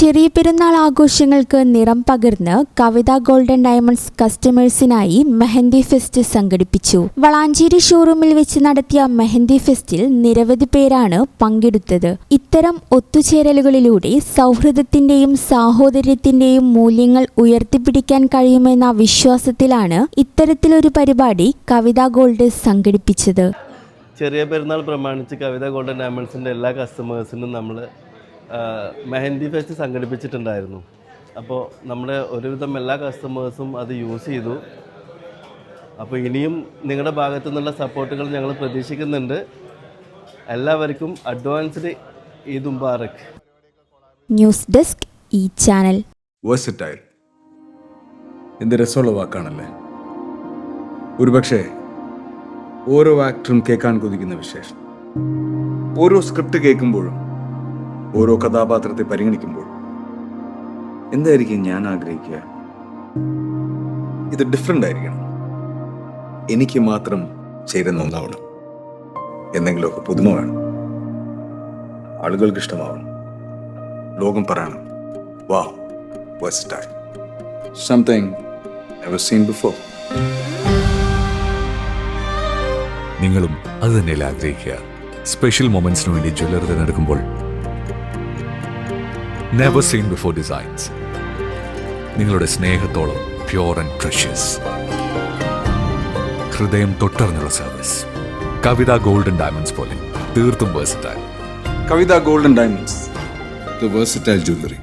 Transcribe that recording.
ചെറിയ പെരുന്നാൾ ആഘോഷങ്ങൾക്ക് നിറം പകർന്ന് കവിത ഗോൾഡൻ ഡയമണ്ട്സ് കസ്റ്റമേഴ്സിനായി മെഹന്തി ഫെസ്റ്റ് സംഘടിപ്പിച്ചു. വളാഞ്ചേരി ഷോറൂമിൽ വെച്ച് നടത്തിയ മെഹന്തി ഫെസ്റ്റിൽ നിരവധി പേരാണ് പങ്കെടുത്തത്. ഇത്തരം ഒത്തുചേരലുകളിലൂടെ സൗഹൃദത്തിന്റെയും സാഹോദര്യത്തിന്റെയും മൂല്യങ്ങൾ ഉയർത്തിപ്പിടിക്കാൻ കഴിയുമെന്ന വിശ്വാസത്തിലാണ് ഇത്തരത്തിലൊരു പരിപാടി കവിത ഗോൾഡ് സംഘടിപ്പിച്ചത്. ചെറിയ പെരുന്നാൾ പ്രമാണിച്ച് കവിത ഗോൾഡൻ ഡയമണ്ട്സിന്റെ എല്ലാ കസ്റ്റമേഴ്സിനും നമ്മൾ മെഹന്തി ഫെസ്റ്റ് സംഘടിപ്പിച്ചിട്ടുണ്ടായിരുന്നു. അപ്പോൾ നമ്മുടെ ഒരുവിധം എല്ലാ കസ്റ്റമേഴ്സും അത് യൂസ് ചെയ്തു. അപ്പോൾ ഇനിയും നിങ്ങളുടെ ഭാഗത്തു നിന്നുള്ള സപ്പോർട്ടുകൾ ഞങ്ങൾ പ്രതീക്ഷിക്കുന്നുണ്ട്. എല്ലാവർക്കും advanced Eid Mubarak. News desk ഈ ചാനൽ. വേഴ്സറ്റൈൽ എന്ത് രസമുള്ള വാക്കാണല്ലേ? ഒരുപക്ഷെ ഓരോ ആക്ടറും കേൾക്കാൻ കൊതിക്കുന്ന വിശേഷം. ഓരോ സ്ക്രിപ്റ്റ് കേൾക്കുമ്പോഴും ഓരോ കഥാപാത്രത്തെ പരിഗണിക്കുമ്പോൾ എന്തായിരിക്കും ഞാൻ ആഗ്രഹിക്കുക? ഇത് ഡിഫറെന്റ് ആയിരിക്കണം. എനിക്ക് മാത്രം ചേരുന്ന ഒന്നാവണം. എന്തെങ്കിലുമൊക്കെ പുതുമ വേണം. ആളുകൾക്ക് ഇഷ്ടമാവണം. ലോകം പറയണം. വാ വെസ്റ്റ് സംതിങ് സീൻ ബിഫോർ നിങ്ങളും അത് തന്നെയല്ലേ ആഗ്രഹിക്കുക. സ്പെഷ്യൽ മൊമെന്റ്സിന് വേണ്ടി ജ്വല്ലറി തിരഞ്ഞെടുക്കുമ്പോൾ നെവർ സീൻ ബിഫോർ ഡിസൈൻസ് നിങ്ങളുടെ സ്നേഹത്തോളം പ്യോർ ആൻഡ് പ്രഷ്യസ് ഹൃദയം തൊട്ടറിഞ്ഞുള്ള സർവീസ് കവിത ഗോൾഡൻ ഡയമണ്ട്സ് പോലെ തീർത്തും versatile Kavitha golden diamonds the versatile jewelry.